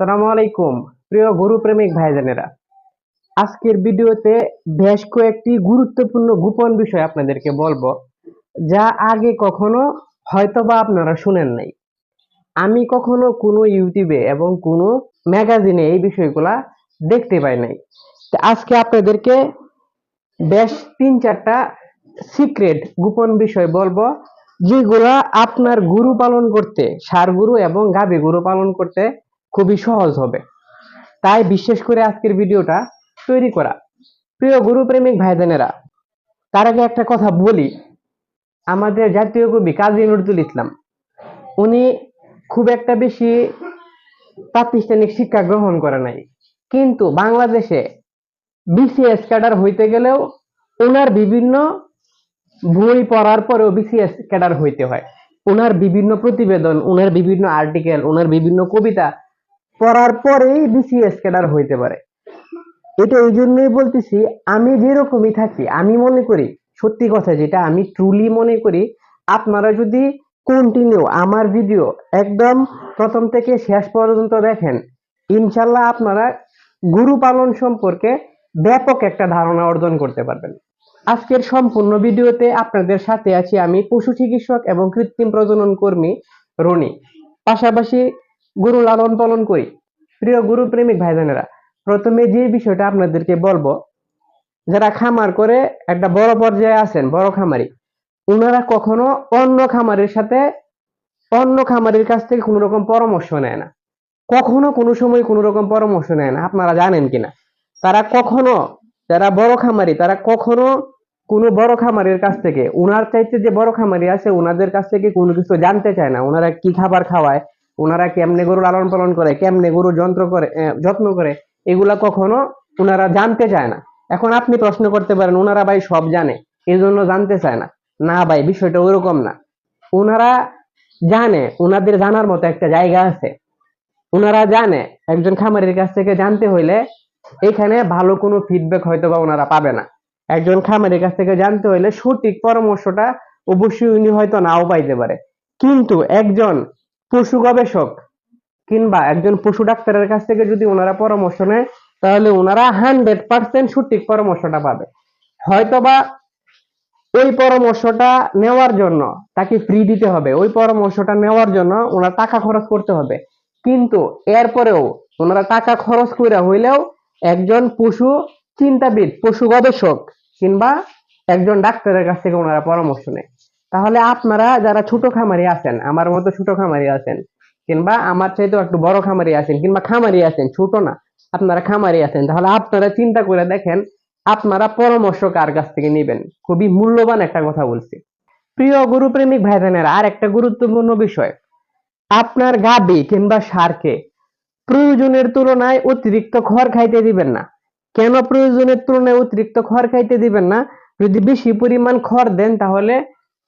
সালামু আলাইকুম, প্রিয় গরু প্রেমিক ভাইজানেরা। আজকের ভিডিওতে বেশ কয়েকটি গুরুত্বপূর্ণ গোপন বিষয় আপনাদেরকে বলব, যা আগে কখনো হয়তোবা আপনারা শুনেন নাই। আমি কখনো কোনো ইউটিউবে এবং কোনো ম্যাগাজিনে এই বিষয়গুলা দেখতে পাই নাই। আজকে আপনাদেরকে বেশ তিন চারটা সিক্রেট গোপন বিষয় বলব, যেগুলা আপনার গুরু পালন করতে, সার গুরু এবং গাভী গরু পালন করতে খুবই সহজ হবে। তাই বিশেষ করে আজকের ভিডিওটা তৈরি করা। প্রিয় গরু প্রেমিক ভাইজানেরা তার আগে একটা কথা বলি। আমাদের জাতীয় কবি কাজী নজরুল ইসলাম, উনি খুব একটা বেশি প্রাতিষ্ঠানিক শিক্ষা গ্রহণ করে নাই। কিন্তু বাংলাদেশে বিসিএস ক্যাডার হইতে গেলেও ওনার বিভিন্ন বই পড়ার পরেও বিসিএস ক্যাডার হইতে হয়। ওনার বিভিন্ন প্রতিবেদন ওনার বিভিন্ন আর্টিকেল ওনার বিভিন্ন কবিতা পড়ার পরেই বিসিএস ক্যাডার হইতে পারে। এটা এই জন্যই বলতেছি, আমি যেরকমই থাকি, আমি মনে করি, সত্যি কথা যেটা আমি ট্রুলি মনে করি, আপনারা যদি কন্টিনিউ আমার ভিডিও একদম প্রথম থেকে শেষ পর্যন্ত দেখেন, ইনশাল্লাহ আপনারা গরু পালন সম্পর্কে ব্যাপক একটা ধারণা অর্জন করতে পারবেন। আজকের সম্পূর্ণ ভিডিওতে আপনাদের সাথে আছি আমি পশু চিকিৎসক এবং কৃত্রিম প্রজনন কর্মী রনি। পাশাপাশি গরু লালন পালন করি। প্রিয় গুরু প্রেমিক ভাইজানেরা, প্রথমে যে বিষয়টা আপনাদেরকে বলব, যারা খামার করে একটা বড় পর্যায়ে আছেন, বড় খামারি ওনারা কখনো অন্য খামারের সাথে, অন্য খামারের কাছ থেকে কোনো রকম পরামর্শ নেয় না। কখনো কোনো সময় কোনো রকম পরামর্শ নেয় না। আপনারা জানেন কিনা? তারা কখনো, যারা বড় খামারি, তারা কখনো কোনো বড় খামারের কাছ থেকে ওনার চাইতে যে বড় খামারি আছে ওনাদের কাছ থেকে কোনো কিছু জানতে চায় না। ওনারা কি খাবার খাওয়ায় ওনারা কেমনে গরু লালন পালন করে, কেমনে গরু যন্ত্র করে যত্ন করে, এগুলা কখনো ওনারা জানতে চায় না। এখন আপনি প্রশ্ন করতে পারেন ওনারা ভাই সব জানে এই জন্য জানতে চায় না। না ভাই, বিষয়টা ওরকম না। ওনারা জানে ওনাদের জানার মতো একটা জায়গা আছে। ওনারা জানে, একজন খামারের কাছ থেকে জানতে হইলে এখানে ভালো কোনো ফিডব্যাক হয়তো বা ওনারা পাবে না। একজন খামারের কাছ থেকে জানতে হইলে সঠিক পরামর্শটা অবশ্যই উনি হয়তো নাও পাইতে পারে। কিন্তু একজন পশু গবেষক কিংবা একজন পশু ডাক্তারের কাছ থেকে যদি ওনারা পরামর্শ নেয়, তাহলে ওনারা হান্ড্রেড পার্সেন্ট সঠিক পরামর্শটা পাবে। হয়তোবা ওই পরামর্শটা নেওয়ার জন্য তাকে ফ্রি দিতে হবে, ওই পরামর্শটা নেওয়ার জন্য ওনার টাকা খরচ করতে হবে। কিন্তু এরপরেও ওনারা টাকা খরচ করে হইলেও একজন পশু চিন্তাবিদ, পশু গবেষক কিংবা একজন ডাক্তারের কাছ থেকে ওনারা পরামর্শ নেয়। তাহলে আপনারা যারা ছোট খামারি আছেন, আমার মতো ছোট খামারি আছেন, কিংবা আমার চাইতেও একটু বড় খামারি আছেন, কিংবা খামারি আছেন, ছোট না, আপনারা খামারি আছেন, তাহলে আপনারা চিন্তা করে দেখেন আপনারা পরামর্শ কার কাছ থেকে নেবেন? খুবই মূল্যবান একটা কথা বলছি। প্রিয় গরু প্রেমিক ভাইজানেরা আর একটা গুরুত্বপূর্ণ বিষয়। আপনার গাবি কিংবা সারকে প্রয়োজনের তুলনায় অতিরিক্ত খড় খাইতে দিবেন না। কেন প্রয়োজনের তুলনায় অতিরিক্ত খড় খাইতে দিবেন না? যদি বেশি পরিমাণ খড় দেন তাহলে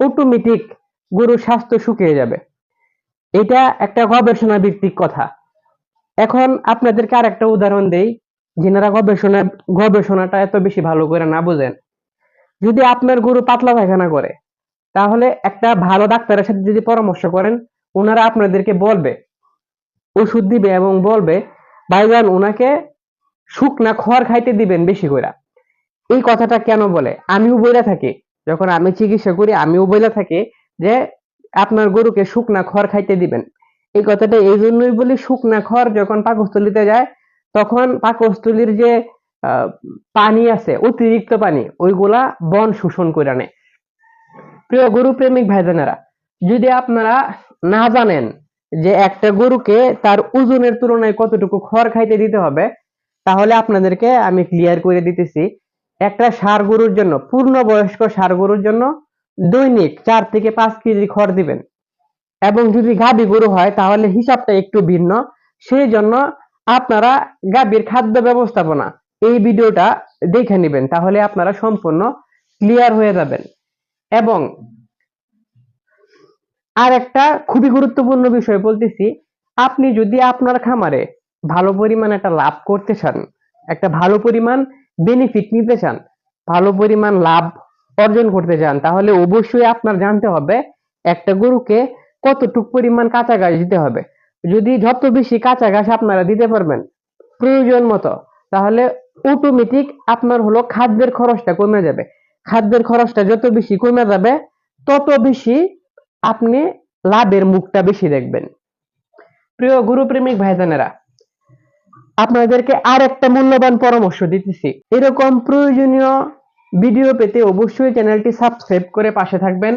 অটোমেটিক গরুর স্বাস্থ্য শুকিয়ে যাবে। এটা একটা গবেষণা ভিত্তিক কথা। এখন আপনাদেরকে আর একটা উদাহরণ দেই, যিনারা গবেষণা, গবেষণাটা এত বেশি ভালো করে না বুঝেন। যদি আপনার গরু পাতলা পায়খানা করে, তাহলে একটা ভালো ডাক্তারের সাথে যদি পরামর্শ করেন, ওনারা আপনাদেরকে বলবে, ওষুধ দিবে এবং বলবে, ভাইজান, ওনাকে শুকনা খড় খাইতে দিবেন বেশি করে এই কথাটা কেন বলে? আমিও বইলা থাকি। যখন আমি চিকিৎসা করি, আমিও বইলা থাকি যে আপনার গরুকে শুকনা খড় খাইতে দিবেন। এই কথাটা এই জন্যই বলি শুকনা খড় যখন পাকস্থলিতে যায়, তখন পাকস্থলীর যে পানি আছে, অতিরিক্ত পানি, ওইগুলা বন শোষণ করে নেয় প্রিয় গরু প্রেমিক ভাইজানেরা, যদি আপনারা না জানেন যে একটা গরুকে তার ওজনের তুলনায় কতটুকু খড় খাইতে দিতে হবে, তাহলে আপনাদেরকে আমি ক্লিয়ার করে দিতেছি একটা ষাঁড় গরুর জন্য, পূর্ণ বয়স্ক ষাঁড় গরুর জন্য দৈনিক চার থেকে পাঁচ কেজি খড় দিবেন। এবং যদি গাভী গরু হয়, তাহলে হিসাবটা একটু ভিন্ন। সেই জন্য আপনারা গাভীর খাদ্য ব্যবস্থাপনা এই ভিডিওটা দেখে নেবেন, তাহলে আপনারা সম্পূর্ণ ক্লিয়ার হয়ে যাবেন। এবং আর একটা খুবই গুরুত্বপূর্ণ বিষয় বলতেছি, আপনি যদি আপনার খামারে ভালো পরিমাণ একটা লাভ করতে চান, একটা ভালো পরিমাণ বেনিফিট নিতে চান, ভালো পরিমাণ লাভ অর্জন করতে চান, তাহলে অবশ্যই আপনার জানতে হবে একটা গরুকে কতটুক পরিমাণ কাঁচা ঘাস দিতে হবে। যদি যত বেশি কাঁচা ঘাস আপনারা দিতে পারবেন প্রয়োজন মতো, তাহলে অটোমেটিক আপনার হলো খাদ্যের খরচটা কমে যাবে। খাদ্যের খরচটা যত বেশি কমে যাবে, তত বেশি আপনি লাভের মুখটা বেশি দেখবেন। প্রিয় গুরুপ্রেমিক ভাইজানেরা আপনাদেরকে আর একটা মূল্যবান পরামর্শ দিতেছি। এরকম প্রয়োজনীয় ভিডিও পেতে অবশ্যই চ্যানেলটি সাবস্ক্রাইব করে পাশে থাকবেন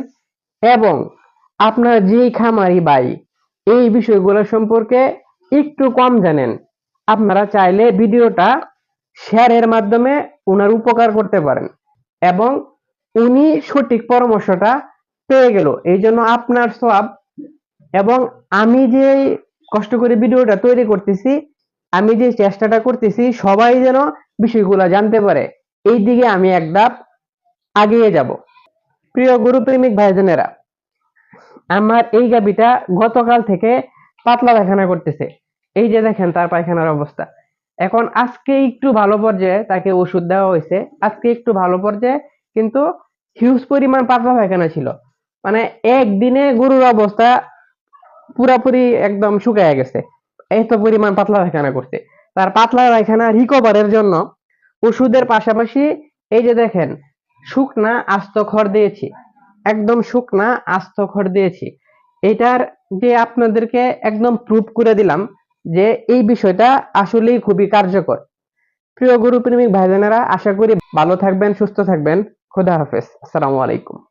এবং আপনার যেই খামারি ভাই, এই বিষয়গুলো সম্পর্কে একটু কম জানেন, আপনারা চাইলে ভিডিওটা শেয়ারের মাধ্যমে ওনার উপকার করতে পারেন এবং উনি সঠিক পরামর্শটা পেয়ে গেল। এই জন্য আপনার সব এবং আমি যে কষ্ট করে ভিডিওটা তৈরি করতেছি আমি যে চেষ্টাটা করতেছি, সবাই যেন বিষয়গুলো জানতে পারে। এই দিকে আমি এক ধাপ আগিয়ে যাব। প্রিয় গুরুপ্রেমিক ভাইজানেরা, আমার এই গাবিটা গতকাল থেকে পাতলা পায়খানা করতেছে। এই যে দেখেন, তার পায়খানার অবস্থা। এখন আজকে একটু ভালো পর্যায়ে তাকে ওষুধ দেওয়া হয়েছে। আজকে একটু ভালো পর্যায়ে, কিন্তু হিউজ পরিমাণ পাতলা পায়খানা ছিল। মানে একদিনে গরুর অবস্থা পুরাপুরি একদম শুকায় গেছে। এত পরিমাণ পাতলা পায়খানা করছে। তার পাতলা পায়খানা রিকভারের জন্য ওষুধের পাশাপাশি এই যে দেখেন, শুকনা আস্ত খড় দিয়েছি, একদম শুকনা আস্ত খড় দিয়েছি। এটার যে আপনাদেরকে একদম প্রুফ করে দিলাম যে এই বিষয়টা আসলেই খুবই কার্যকর। প্রিয় গরু প্রেমিক ভাইজানেরা, আশা করি ভালো থাকবেন, সুস্থ থাকবেন। খোদা হাফেজ। আসসালামু আলাইকুম।